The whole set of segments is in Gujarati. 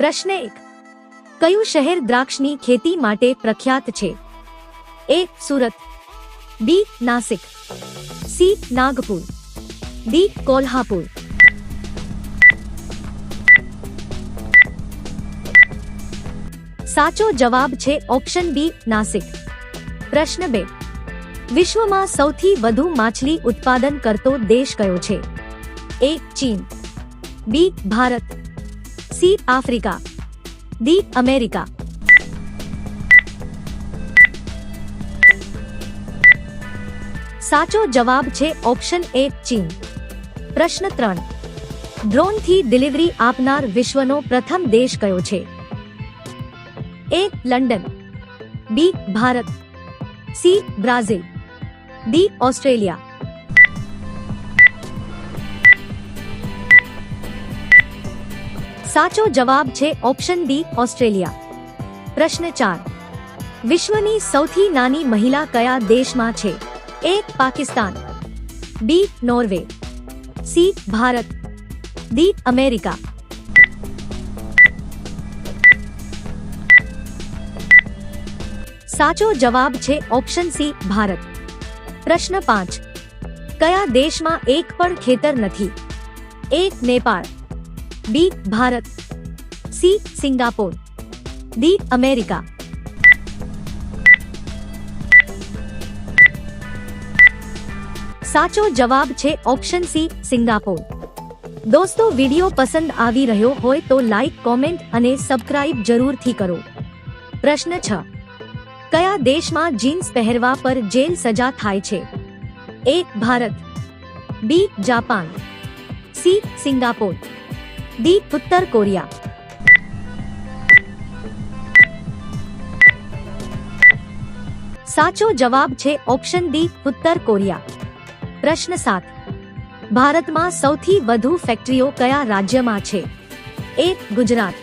પ્રશ્ન એક કયું શહેર દ્રાક્ષની ખેતી માટે પ્રખ્યાત છે A Surat B Nashik C Nagpur D Kolhapur સાચો જવાબ છે ઓપ્શન બી નાસિક પ્રશ્ન બે વિશ્વમાં સૌથી વધુ માછલી ઉત્પાદન કરતો દેશ કયો છે એ ચીન B Bharat C Africa D America साचो जवाब छे ऑप्शन ए चीन प्रश्न त्रन ड्रोन थी डिलीवरी आपनार विश्वनो प्रथम देश कयो छे A London B Bharat C Brazil D Australia साचो जवाब छे ऑप्शन बी ऑस्ट्रेलिया प्रश्न चार विश्व सौथी नानी महिला कया देश मा छे एक Pakistan B Norway C Bharat D America साचो जवाब छे ऑप्शन सी भारत प्रश्न पांच कया देश मा एक पर खेतर नथी एक Nepal B Bharat C Singapore D America साचो जवाब छे ऑप्शन सी सिंगापुर दोस्तों वीडियो पसंद आवी रहयो होए तो लाइक कमेंट अने सब्सक्राइब जरूर थी करो प्रश्न छ कया देश मा जींस पहरवा पर जेल सजा थाई छे A Bharat B Japan C Singapore D ઉત્તર કોરિયા સાચો જવાબ છે ઓપ્શન ડી ઉત્તર કોરિયા પ્રશ્ન સાત ભારતમાં સૌથી વધુ ફેક્ટરીઓ કયા રાજ્યમાં છે A Gujarat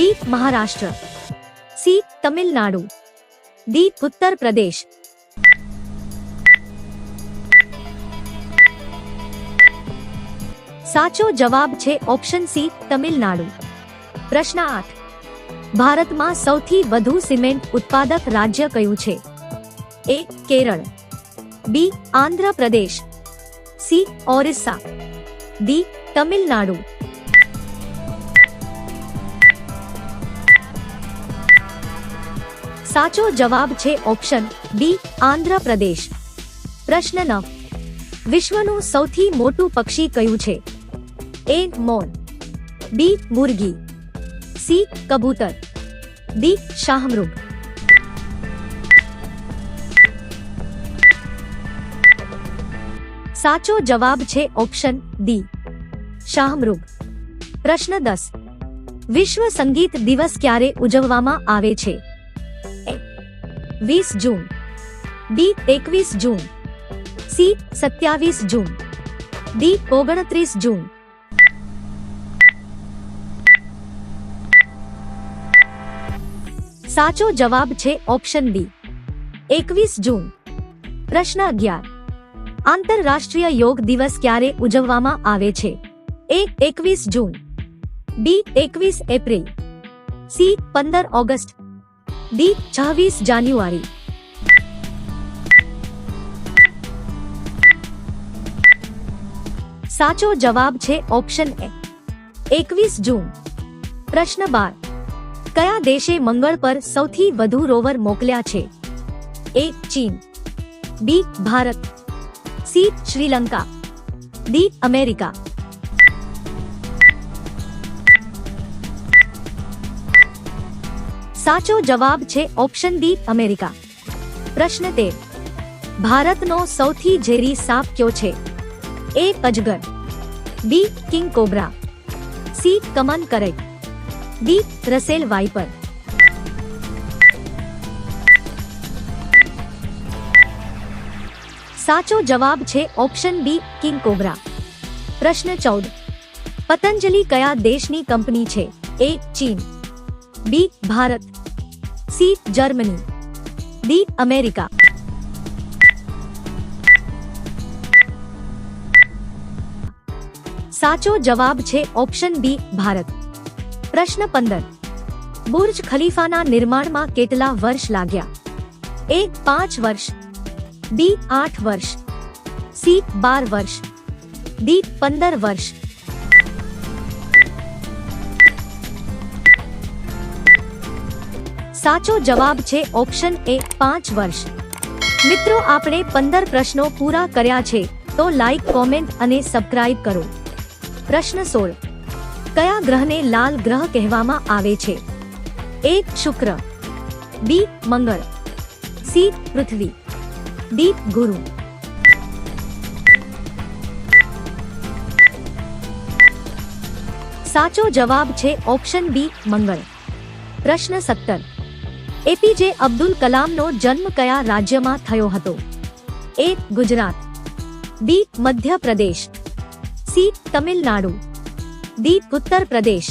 B Maharashtra C Tamil Nadu D Uttar Pradesh સાચો જવાબ છે ઓપ્શન સી તમિલનાડુ પ્રશ્ન આઠ ભારતમાં સૌથી વધુ સિમેન્ટ ઉત્પાદક રાજ્ય કયું છે એ કેરળ બી આંધ્ર પ્રદેશ સી ઓરિસ્સા ડી તમિલનાડુ સાચો જવાબ છે ઓપ્શન બી આંધ્રપ્રદેશ પ્રશ્ન નવ વિશ્વનું સૌથી મોટું પક્ષી કયું છે A મોન B બુર્ગી C કબૂતર D શાહમૃગ સાચો જવાબ છે ઓપ્શન D શાહમૃગ પ્રશ્ન 10 વિશ્વ સંગીત દિવસ ક્યારે ઉજવવામાં આવે છે A 20 June B 21 June C 27 June D 29 જૂન સાચો જવાબ છે ઓપ્શન D 21 જૂન પ્રશ્ન 11 આંતરરાષ્ટ્રીય યોગ દિવસ ક્યારે ઉજવવામાં આવે છે A 21 જૂન B 21 એપ્રિલ C 15 ઓગસ્ટ D 24 જાન્યુઆરી સાચો જવાબ છે ઓપ્શન A 21 જૂન પ્રશ્ન 12 કયા દેશે મંગળ પર સૌથી વધુ રોવર મોકલ્યા છે એ ચીન B Bharat C Sri Lanka D America સાચો જવાબ છે ઓપ્શન ડી અમેરિકા પ્રશ્ન 2 ભારતનો સૌથી ઝેરી સાપ કયો છે એ અજગર B king cobra C common krait B Russell viper साचो जवाब छे ऑप्शन बी किंग कोबरा प्रश्न चौदह पतंजलि कया देश की कंपनी छे ए चीन B Bharat C Germany D America साचो जवाब छे ऑप्शन बी भारत પ્રશ્ન પંદર બુર્જ ખલીફાના નિર્માણમાં કેટલા વર્ષ લાગ્યા એ પાંચ વર્ષ બી આઠ વર્ષ સી બાર વર્ષ ડી પંદર વર્ષ સાચો જવાબ છે ઓપ્શન એ પાંચ વર્ષ મિત્રો આપણે પંદર પ્રશ્નો પૂરા કર્યા છે તો લાઈક કોમેન્ટ અને સબસ્ક્રાઇબ કરો પ્રશ્ન સોળ કયા ગ્રહને લાલ ગ્રહ કહેવામાં આવે છે એ શુક્ર બી મંગળ સી પૃથ્વી ડી ગુરુ સાચો જવાબ છે ઓપ્શન બી મંગળ પ્રશ્ન સત્તર એપીજે અબ્દુલ કલામનો જન્મ કયા રાજ્યમાં થયો હતો A Gujarat B Madhya Pradesh C Tamil Nadu D Uttar Pradesh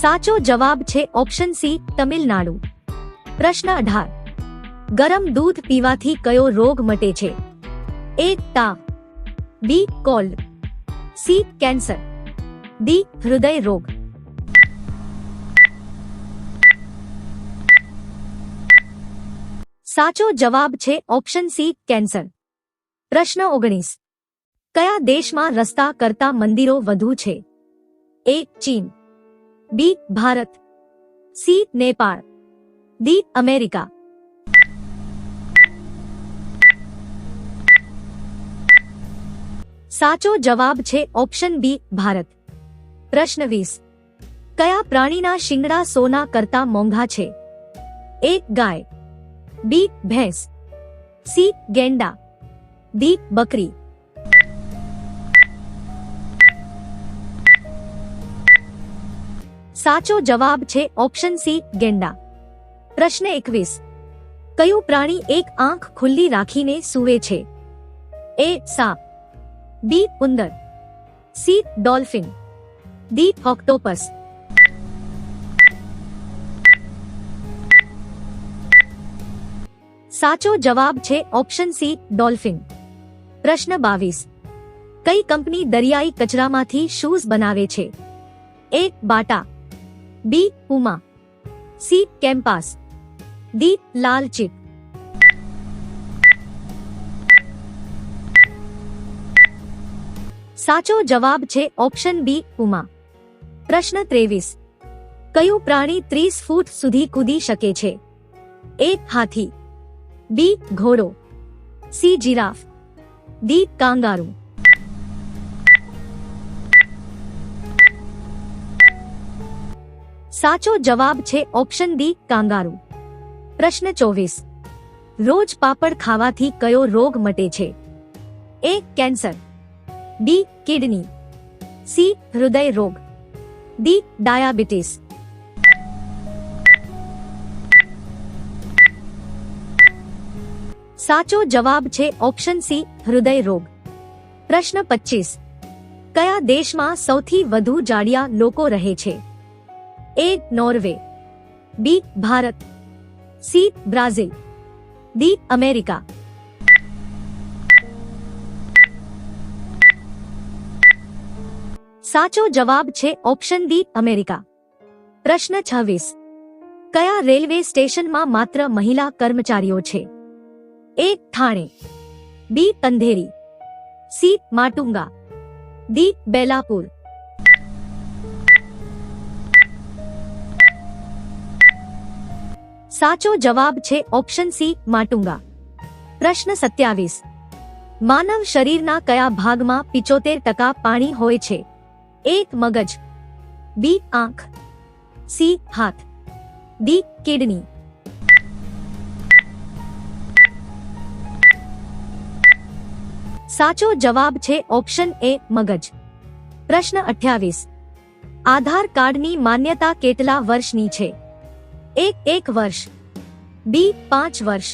साचो जवाब छे ऑप्शन सी तमिलनाडु प्रश्न अठार गरम दूध पीवा थी कयो रोग मटे छे ए ता B cold C cancer D हृदय रोग साचो जवाब छे ऑप्शन सी कैंसर પ્રશ્ન ઓગણીસ કયા દેશમાં રસ્તા કરતા મંદિરો વધુ છે એ ચીન B Bharat C Nepal D America સાચો જવાબ છે ઓપ્શન બી ભારત પ્રશ્ન વીસ કયા પ્રાણીના શિંગડા સોના કરતા મોંઘા છે એ ગાય બી ભેંસ સી ગેંડા દી બકરી સાચો જવાબ છે ઓપ્શન સી ગેંડા પ્રશ્ન એકવીસ કયું પ્રાણી એક આંખ ખુલ્લી રાખીને સૂવે છે એ સાપ બી ઉંદર સી ડોલ્ફિન ડી ઓક્ટોપસ સાચો જવાબ છે ઓપ્શન સી ડોલ્ફિન પ્રશ્ન બાવીસ કઈ કંપની દરિયાઈ કચરામાંથી શૂઝ બનાવે છે A Bata B Uma C Campus D લાલ ચિપ સાચો જવાબ છે ઓપ્શન બી ઉમા પ્રશ્ન ત્રેવીસ કયું પ્રાણી ત્રીસ ફૂટ સુધી કૂદી શકે છે એ હાથી બી ઘોડો સી જીરાફ દીપ કાંગારું સાચો જવાબ છે ઓપ્શન ડી કાંગારું પ્રશ્ન ચોવીસ રોજ પાપડ ખાવાથી કયો રોગ મટે છે A cancer B kidney C હૃદય રોગ ડી ડાયાબિટીસ સાચો જવાબ છે ઓપ્શન સી હૃદય રોગ પ્રશ્ન પચીસ કયા દેશમાં સૌથી વધુ જાડિયા લોકો રહે છે A Norway B Bharat C Brazil D America સાચો જવાબ છે ઓપ્શન ડી અમેરિકા પ્રશ્ન છવ્વીસ કયા રેલવે સ્ટેશનમાં માત્ર મહિલા કર્મચારીઓ છે A Thane B Andheri C Matunga D Belapur साचो जवाब छे ऑप्शन सी माटुंगा प्रश्न सत्यावीस मानव शरीर ना कया भाग में पिचोतेर टका पानी हो एक मगज बी आंख सी हाथ डी किडनी साचो जवाब छे ऑप्शन ए मगज प्रश्न 28 आधार कार्ड की मान्यता કેટલા વર્ષની છે 1 1 વર્ષ બી 5 વર્ષ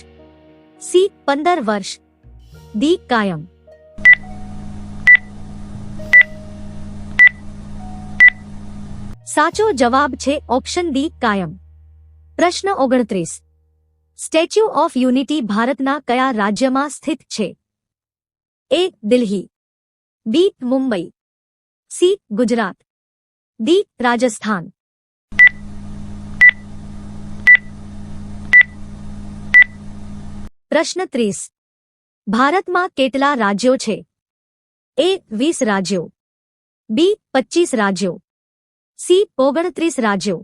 સી 15 વર્ષ દી કાયમ સાચો જવાબ છે ઓપ્શન D કાયમ પ્રશ્ન 29 સ્ટેચ્યુ ઓફ યુનિટી ભારત ના કયા રાજ્યમાં સ્થિત છે A Delhi B Mumbai C Gujarat D Rajasthan प्रश्न 30 भारत में કેટલા રાજ્યો છે એ 20 રાજ્યો બી 25 રાજ્યો સી 36 રાજ્યો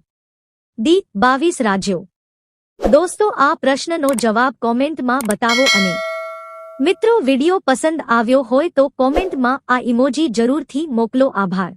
ডি 22 રાજ્યો દોસ્તો આ પ્રશ્ન નો જવાબ કોમેન્ટ માં બતાવો અને મિત્રો વિડીયો પસંદ આવ્યો હોય તો કોમેન્ટમાં આ ઇમોજી જરૂરથી મોકલો આભાર